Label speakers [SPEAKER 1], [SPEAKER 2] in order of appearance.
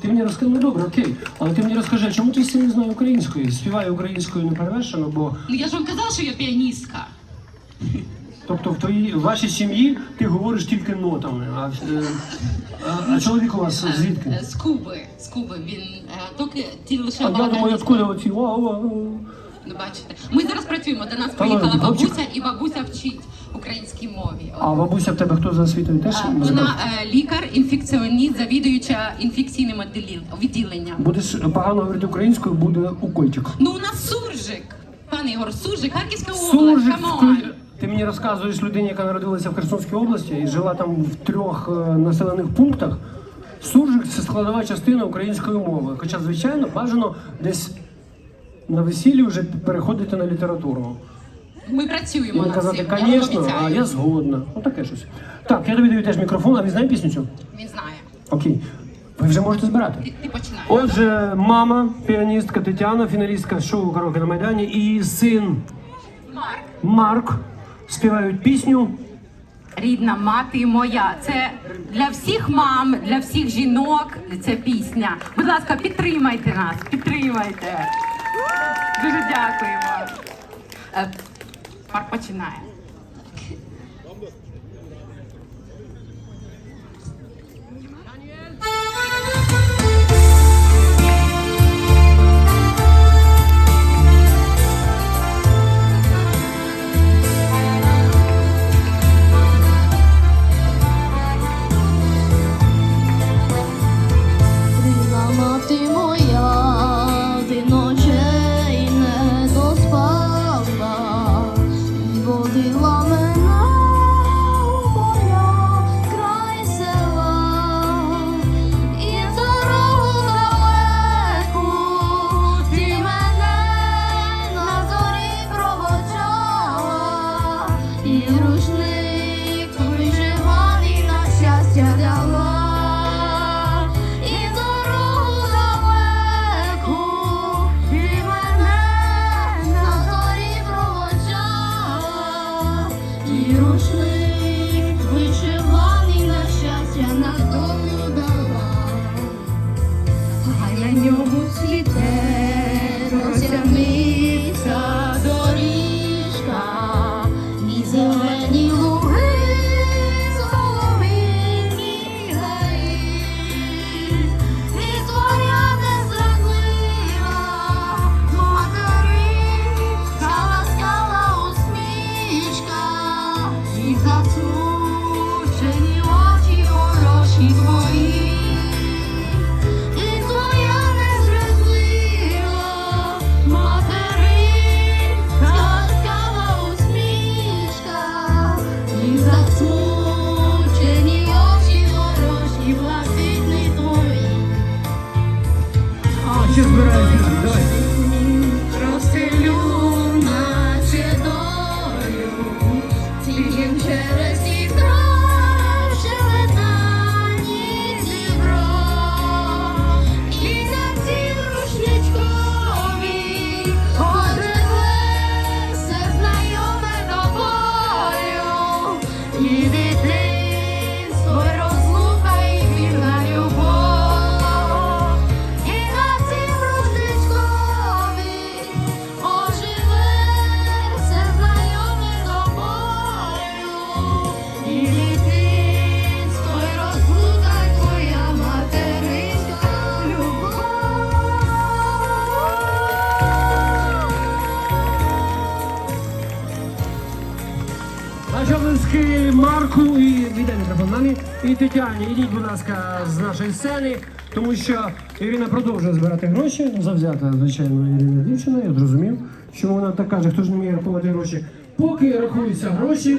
[SPEAKER 1] Ти мені розкажи, ну добре, окей, але ти мені розкажи, чому син не знає української? Співає українською не перевершено, бо
[SPEAKER 2] Ну я ж вам казала, що я піаністка.
[SPEAKER 1] тобто в твоїй в вашій сім'ї ти говориш тільки нотами, а, е, а, а чоловік у вас звідки?
[SPEAKER 2] Е, З Куби. З Куби. Він е, тільки ті лише
[SPEAKER 1] А я думаю,
[SPEAKER 2] балакає. Ну, бачите. Ми зараз працюємо. До нас приїхала бабуся, і бабуся вчить українській мові.
[SPEAKER 1] А бабуся в тебе хто за освітою теж?
[SPEAKER 2] Е. Вона е, лікар, інфекціоніст, завідуюча інфекційним відділенням.
[SPEAKER 1] Будеш погано говорити українською, буде укольчик.
[SPEAKER 2] Ну у нас суржик. Пане Ігор, суржик, Харківська область.
[SPEAKER 1] Суржик
[SPEAKER 2] камон.
[SPEAKER 1] Ти мені розказуєш людині, яка народилася в Херсонській області і жила там в трьох е, населених пунктах. Суржик це складова частина української мови. Хоча, звичайно, бажано десь на весіллі вже переходити на літературу.
[SPEAKER 2] Ми працюємо над
[SPEAKER 1] казати,
[SPEAKER 2] цим. я вам
[SPEAKER 1] звісно, а
[SPEAKER 2] обіцяю.
[SPEAKER 1] я згодна. Ну таке щось. Так, я тобі даю теж мікрофон, а ви знаєте пісню цю?
[SPEAKER 2] Він знає.
[SPEAKER 1] Окей. Ви вже можете збирати.
[SPEAKER 2] Ти, ти починаєш.
[SPEAKER 1] Отже, мама, піаністка Тетяна, фіналістка шоу «Караоке на Майдані і син
[SPEAKER 2] Марк.
[SPEAKER 1] Марк співають пісню.
[SPEAKER 2] Рідна мати моя. Це для всіх мам, для всіх жінок. Ця пісня. Будь ласка, підтримайте нас, підтримайте. Дуже дякуємо. Е, Марк починає.
[SPEAKER 3] down і
[SPEAKER 1] Облиски Марку і віддай мікрофон і Тетяні. Ідіть, будь ласка, з нашої сцени, тому що Ірина продовжує збирати гроші. Завзята, звичайно, Ірина дівчина. Я зрозумів, чому вона так каже, хто ж не вміє рахувати гроші. Поки рахуються гроші,